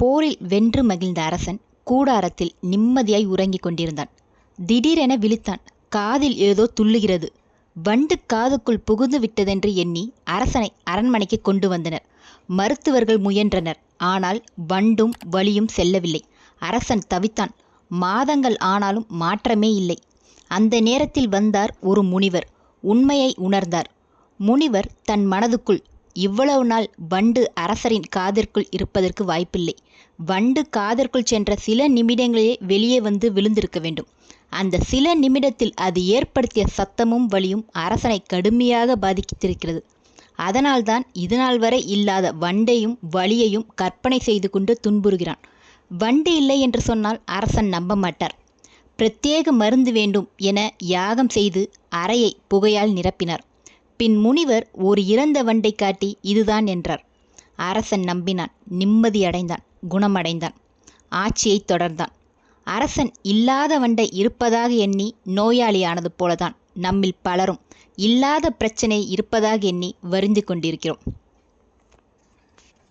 போரில் வென்று மகிழ்ந்த அரசன் கூடாரத்தில் நிம்மதியாய் உறங்கிக் கொண்டிருந்தான். திடீரென விழித்தான். காதில் ஏதோ துள்ளுகிறது. வண்டு காதுக்குள் புகுந்து விட்டதென்று எண்ணி அரசனை அரண்மனைக்கு கொண்டு வந்தனர். மருத்துவர்கள் முயன்றனர். ஆனால் வண்டும் வலியும் செல்லவில்லை. அரசன் தவித்தான். மாதங்கள் ஆனாலும் மாற்றமே இல்லை. அந்த நேரத்தில் வந்தார் ஒரு முனிவர். உண்மையை உணர்ந்தார். முனிவர் தன் மனதுக்குள் இவ்வளவு நாள் வண்டு அரசரின் காதிற்குள் இருப்பதற்கு வாய்ப்பில்லை. வண்டு காதிற்குள் சென்ற சில நிமிடங்களே வெளியே வந்து விழுந்திருக்க வேண்டும். அந்த சில நிமிடத்தில் அது ஏற்படுத்திய சத்தமும் வலியும் அரசனை கடுமையாக பாதித்திருக்கிறது. அதனால்தான் இதுநாள் வரை இல்லாத வண்டையும் வலியையும் கற்பனை செய்து கொண்டு துன்புறுகிறான். வண்டு இல்லை என்று சொன்னால் அரசன் நம்ப மாட்டார். பிரத்யேக மருந்து வேண்டும் என யாகம் செய்து அறையை புகையால் நிரப்பினார். பின் முனிவர் ஒரு இறந்த வண்டை காட்டி இதுதான் என்றார். அரசன் நம்பினான் நிம்மதியடைந்தான் குணமடைந்தான் ஆட்சியை தொடர்ந்தான். அரசன் இல்லாத வண்டை இருப்பதாக எண்ணி நோயாளியானது போலதான் நம்மில் பலரும் இல்லாத பிரச்சனை இருப்பதாக எண்ணி வருந்தி கொண்டிருக்கிறோம்.